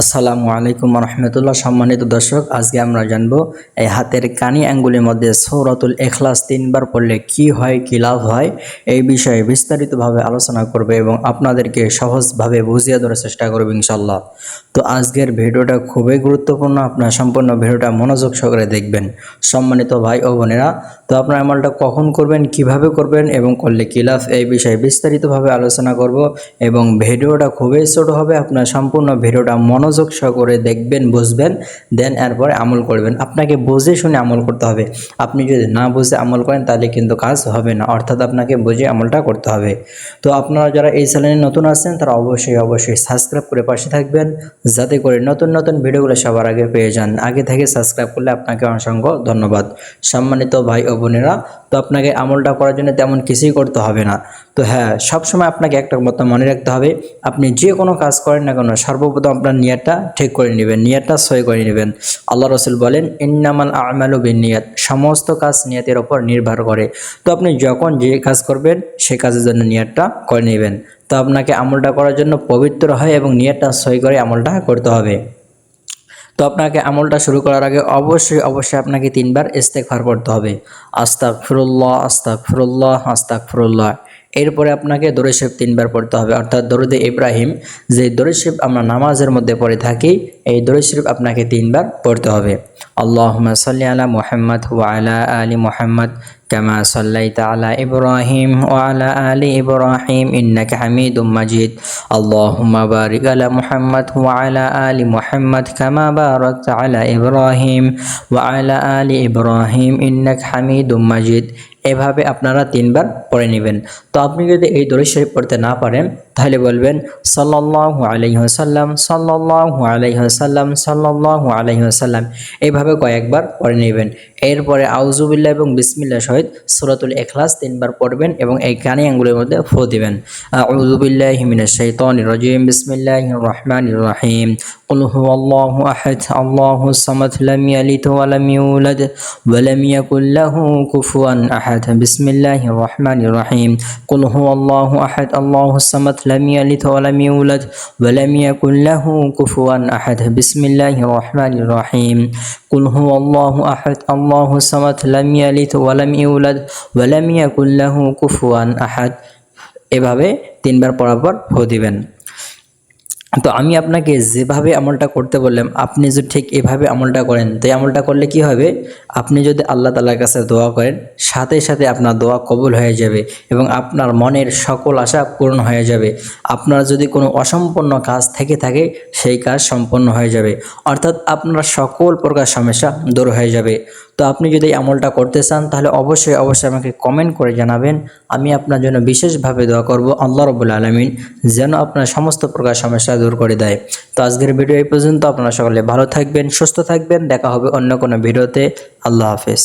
আসসালামু আলাইকুম রহমতুল্লাহ সম্মানিত দর্শক, আজকে আমরা জানব এই হাতের কানি আঙ্গুলের মধ্যে সৌরাতুল এখলাস তিনবার পড়লে কি হয়, কি লাভ হয়, এই বিষয়ে বিস্তারিতভাবে আলোচনা করবে এবং আপনাদেরকে সহজভাবে বুঝিয়ে দেওয়ার চেষ্টা করবে ইনশাল্লাহ তো আজকের ভিডিওটা খুবই গুরুত্বপূর্ণ, আপনার সম্পূর্ণ ভিডিওটা মনোযোগ সহকারে দেখবেন। সম্মানিত ভাই ও বোনেরা, তো আপনার আমলটা কখন করবেন, কীভাবে করবেন এবং করলে কি লাভ, এই বিষয়ে বিস্তারিতভাবে আলোচনা করব এবং ভিডিওটা খুবই ছোট হবে, আপনার সম্পূর্ণ ভিডিওটা মনোযোগ সহকারে দেখবেন, বুঝবেন দেন এরপরে আমল করবেন। আপনাকে বুঝে শুনে আমল করতে হবে। আপনি যদি না বুঝে আমল করেন, তাহলে কিন্তু কাজ হবে না। অর্থাৎ আপনাকে বুঝে আমলটা করতে হবে। তো আপনারা যারা এই চ্যানেলে নতুন আছেন, তারা অবশ্যই অবশ্যই সাবস্ক্রাইব করে পাশে থাকবেন। যাতে করে নতুন নতুন ভিডিওগুলো সবার আগে পেয়ে যান। আগে থেকে সাবস্ক্রাইব করলে আপনাকে অসংখ্য ধন্যবাদ। সম্মানিত ভাই ও বোনেরা, তো আপনাকে আমলটা করার জন্য তেমন কিছুই করতে হবে না। তো হ্যাঁ সবসময় আপনাকে একটা কথা মনে রাখতে হবে, আপনি যে কোনো কাজ করেন না কেন, সর্বপ্রথম আপনার নিয়াতটা ঠিক করে নেবেন, নিয়াতটা সই করে নেবেন। আল্লাহ রসুল বলেন, ইন্নামাল আমালু বিন নিয়াত সমস্ত কাজ নিয়াতের ওপর নির্ভর করে। তো আপনি যখন যে কাজ করবেন, সে কাজের জন্য নিয়াতটা করে নেবেন। তো আপনাকে আমলটা করার জন্য পবিত্র হয় এবং নিয়াতটা সই করে আমলটা করতে হবে। তো আপনাকে আমলটা শুরু করার আগে অবশ্যই অবশ্যই আপনাকে তিনবার ইস্তেকফার করতে হবে। আস্তাক ফিরুল্লাহ আস্তাক ফিরুল্লাহ আস্তাক ফিরুল্লাহ এরপরে আপনাকে দরুদ তিনবার পড়তে হবে। অর্থাৎ দরুদে ইব্রাহিম যে দরুদ আমরা নামাজের মধ্যে পড়ে থাকি, এই দরুদ আপনাকে তিনবার পড়তে হবে। আল্লাহ সাল্লি আলা মোহাম্মদ ওয়ালা আলী মোহাম্মদ কেমা সাল্লাই তালা ইব্রাহিম ওয়ালা আলী ইব্রাহিম ইন্নাকা হামিদুম মাজিদ। আল্লাহ বারিক আলা মুহাম্মদ ওয়ালা আলী মোহাম্মদ কেমা বারক আলা ইব্রাহিম ওয়ালা আলী ইব্রাহিম ইন্নাকা হামিদুম মাজিদ। এভাবে আপনারা তিনবার পড়ে নেবেন। তো আপনি যদি এই দরুদ শরীফ পড়তে না পারেন, তাহলে বলবেন, সাল্লাল্লাহু আলাইহি ওয়াসাল্লাম, সাল্লাল্লাহু আলাইহি ওয়াসাল্লাম, সাল্লাল্লাহু আলাইহি ওয়াসাল্লাম। এইভাবে কয়েকবার পড়ে নেবেন। এরপরে আউজুবিল্লাহ এবং বিসমিল্লা সহিত সূরাতুল ইখলাস তিনবার পড়বেন এবং এই কানি আঙ্গুলের মধ্যে ফু দিবেন। আউযুবিল্লাহি মিনাশ শাইতানির রাজিম। বিসমিল্লাহির রহমানির রহিম। قل هو الله أحد الله الصمد لم يلد ولم يولد ولم يكن له كفوا أحد بسم الله الرحمن الرحيم قل هو الله أحد الله الصمد لم يلد ولم يولد ولم يكن له كفوا أحد بسم الله الرحمن الرحيم قل هو الله أحد الله الصمد لم يلد ولم يولد ولم يكن له كفوا أحد এভাবে তিনবার পড়ার পর ফু দিবেন তো আমি আপনাকে যেভাবে আমলটা করতে বললাম, আপনি যদি ঠিক এভাবে আমলটা করেন, তো আমলটা করলে কি হবে? আপনি যদি আল্লাহ তালার কাছে দোয়া করেন, সাথে সাথে আপনার দোয়া কবুল হয়ে যাবে এবং আপনার মনের সকল আশা পূর্ণ হয়ে যাবে। আপনার যদি কোনো অসম্পূর্ণ কাজ থেকে থাকে, সেই কাজ সম্পন্ন হয়ে যাবে। অর্থাৎ আপনার সকল প্রকার সমস্যা দূর হয়ে যাবে। তো আপনি যদি আমলটা করতে চান, তাহলে অবশ্যই অবশ্যই আমাকে কমেন্ট করে জানাবেন। আমি আপনার জন্য বিশেষভাবে দোয়া করব। আল্লাহ রবুল আলমিন যেন আপনার সমস্ত প্রকার সমস্যা দূর করে দেয়। তো আজকের ভিডিও এই পর্যন্ত। আপনারা সকলে ভালো থাকবেন, সুস্থ থাকবেন। দেখা হবে অন্য কোনো ভিডিওতে। আল্লাহ হাফেজ।